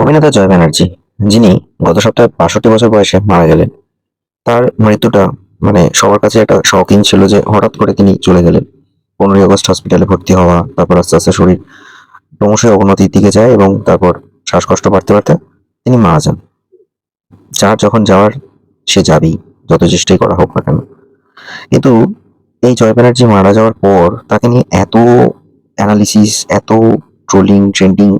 অভিনেতা জয় ব্যানার্জি, যিনি গত সপ্তাহে বাষট্টি বছর বয়সে মারা গেলেন। তার মৃত্যুটা মানে সবার কাছে একটা শকিং ছিল যে হঠাৎ করে তিনি চলে গেলেন। পনেরোই আগস্ট হসপিটালে ভর্তি হওয়া, তারপর আস্তে আস্তে শরীর ক্রমশই অবনতির দিকে যায় এবং তারপর শ্বাসকষ্ট বাড়তে বাড়তে তিনি মারা যান। যার যখন যাওয়ার, সে যাবেই, যত চেষ্টাই করা হোক না কেন। কিন্তু এই জয় ব্যানার্জি মারা যাওয়ার পর তাকে নিয়ে এত অ্যানালিসিস এত ট্রোলিং ট্রেন্ডিং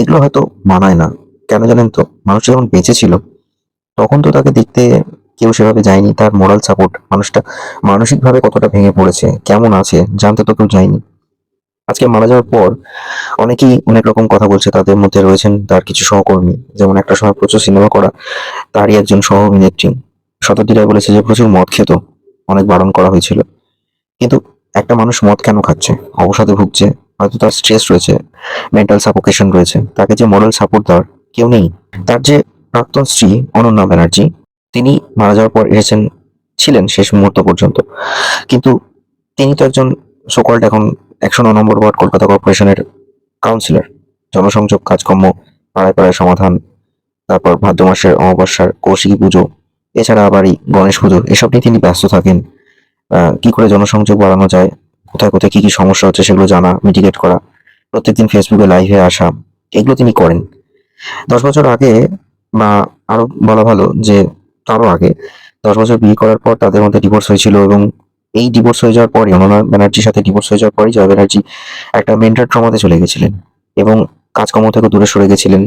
এগুলো হয়তো মানায় না। কেন জানেন তো? মানুষ যখন বেঁচে ছিল, তখন তো তাকে দেখতে কেউ সেভাবে যায়নি। তার মোরাল সাপোর্ট মানুষটা মানসিকভাবে কতটা ভেঙে পড়েছে, কেমন আছে, জানতে তো কেউ যায়নি। আজকে মারা যাওয়ার পর অনেকেই অনেক রকম কথা বলছে, তাদের মধ্যে রয়েছেন তার কিছু সহকর্মী। যেমন একটা সময় প্রচুর সিনেমা করা, তারই একজন সহ অভিনেত্রী শতাব্দী রায় বলেছে যে প্রচুর মদ খেত, অনেক বারণ করা হয়েছিল। কিন্তু একটা মানুষ মদ কেন খাচ্ছে? অবসাদে ভুগছে হয়তো তার স্ট্রেস রয়েছে মেন্টাল সাপোকেশন রয়েছে, তাকে যে মোরাল সাপোর্ট দেওয়ার কেউ নেই। তার যে প্রাক্তন স্ত্রী অনন্যা ব্যানার্জি, তিনি মারা যাওয়ার পর এসেছেন, ছিলেন শেষ মুহূর্ত পর্যন্ত। কিন্তু তিনি তো একজন সোকল্ড এখন একশো ন নম্বর ওয়ার্ড কলকাতা কর্পোরেশনের কাউন্সিলর জনসংযোগ কাজকর্ম, পাড়ায় পাড়ায় সমাধান, তারপর ভাদ্র মাসের অমাবস্যার কৌশিকী পুজো, এছাড়া আবার এই গণেশ পুজো, এসব নিয়ে তিনি ব্যস্ত থাকেন। কি করে জনসংযোগ বাড়ানো যায় কোথায় কোথায় কি কি সমস্যা হচ্ছে সেগুলো জানা মিটিগেট করা, প্রত্যেকদিন ফেসবুকে লাইভে আসা, এগুলো তিনি করেন। দশ বছর আগে বা আরও বলা ভালো যে তারও আগে দশ বছর বিয়ে করার পর তাদের মধ্যে ডিভোর্স হয়েছিল এবং এই ডিভোর্স হয়ে যাওয়ার পরে অনন্যা ব্যানার্জির সাথে ডিভোর্স হয়ে যাওয়ার পরই জয় ব্যানার্জি একটা মেন্টাল ট্রমাতে চলে গেছিলেন এবং কাজকর্ম থেকে দূরে সরে গেছিলেন।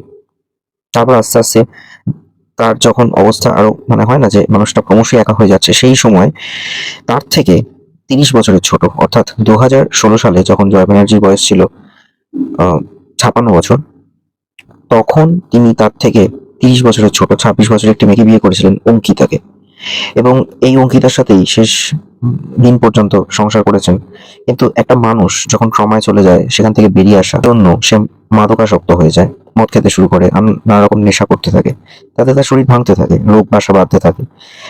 তারপর আস্তে আস্তে তার যখন অবস্থা আরও মানে হয় না যে, মানুষটা ক্রমশই একা হয়ে যাচ্ছে, সেই সময় তার থেকে তিরিশ বছরের ছোট, অর্থাৎ দু হাজার ষোলো সালে যখন জয় ব্যানার্জির বয়স ছিল ছাপান্ন বছর, তখন তিনি তার থেকে তিরিশ বছরের ছোট, ছাব্বিশ বছরের একটি মেয়েকে বিয়ে করেছিলেন অঙ্কিতাকে। এবং এই অঙ্কিতার সাথেই শেষ দিন পর্যন্ত সংসার করেছেন। কিন্তু একটা মানুষ যখন ট্রমায় চলে যায়, সেখান থেকে বেরিয়ে আসার জন্য সে মাদকাসক্ত হয়ে যায়, মদ খেতে শুরু করে, নানা রকম নেশা করতে থাকে। তাতে তার শরীর ভাঙতে থাকে, রোগ বাসা বাঁধতে থাকে।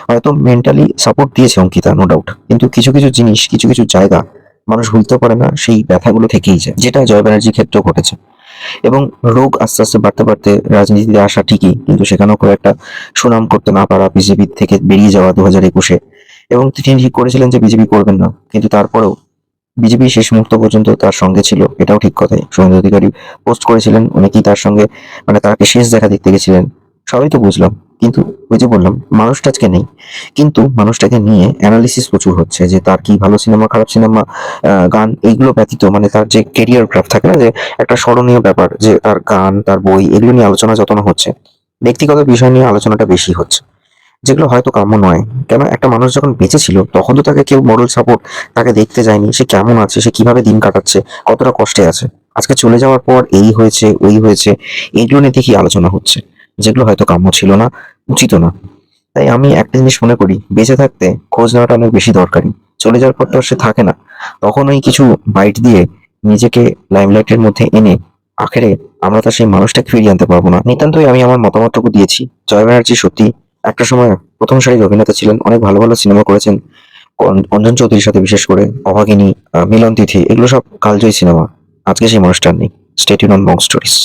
হয়তো মেন্টালি সাপোর্ট দিয়েছে অঙ্কিতা নো ডাউট কিন্তু কিছু কিছু জিনিস, কিছু কিছু জায়গা মানুষ ভুলতে পারে না, সেই ব্যথাগুলো থেকেই যায়, যেটা জয় ব্যানার্জির ক্ষেত্রেও ঘটেছে। এবং রোগ আস্তে আস্তে বাড়তে বাড়তে রাজনীতিতে আসা ঠিকই, কিন্তু সেখানেও খুব একটা সুনাম করতে না পারা বিজেপি থেকে বেরিয়ে যাওয়া দু হাজার একুশে। এবং তিনি ঠিক করেছিলেন যে বিজেপি করবেন না, কিন্তু তারপরেও বিজেপি শেষ মুহূর্ত পর্যন্ত তার সঙ্গে ছিল, এটাও ঠিক কথাই। শুভেন্দু অধিকারী পোস্ট করেছিলেন অনেকেই তার সঙ্গে মানে তাকে শেষ দেখা দেখতে গেছিলেন, সবাই তো বুঝলাম। কিন্তু ওই যে বললাম, মানুষটা আজকে নেই। কিন্তু মানুষটাকে নিয়ে অ্যানালিসিস প্রচুর হচ্ছে যে তার কি ভালো সিনেমা খারাপ সিনেমা গান এইগুলো ব্যতীত মানে তার যে কেরিয়ার গ্রাফ থাকে না, যে একটা স্মরণীয় ব্যাপার, যে তার গান, তার বই, এগুলো নিয়ে আলোচনা যত না হচ্ছে, ব্যক্তিগত বিষয় নিয়ে আলোচনাটা বেশি হচ্ছে। যেগুলো হয়তো কাম্য নয়, কেন একটা মানুষ যখন বেঁচে ছিল, তখন তো তাকে কেউ মোরাল সাপোর্ট তাকে দেখতে যায়নি, সে কেমন আছে, সে কীভাবে দিন কাটাচ্ছে, কতটা কষ্টে আছে। আজকে চলে যাওয়ার পর এই হয়েছে, ওই হয়েছে, এইগুলো নিয়ে দেখি আলোচনা হচ্ছে। যেগুলো হয়তো কাম্য ছিল না, উচিত না। তাই আমি একটা জিনিস মনে করি, বেঁচে থাকতে খোঁজ নেওয়াটা অনেক বেশি দরকারি। চলে যাওয়ার পর তো সে থাকে না। তখন ওই কিছু বাইট দিয়ে নিজেকে লাইমলাইটের মধ্যে এনে আখেরে আমরা তার সেই মানুষটাকে ফিরিয়ে আনতে পারব না। নিতান্তই আমি আমার মতামতটুকু দিয়েছি। জয় ব্যানার্জি সত্যি একটা সময় প্রথম সারির অভিনেতা ছিলেন, অনেক ভালো ভালো সিনেমা করেছেন। অঞ্জন চৌধুরীর সাথে বিশেষ করে, অভাগিনী মিলন তিথি, এগুলো সব কালজয়ী সিনেমা। আজকে সেই মানুষটার নেই। State on bong stories.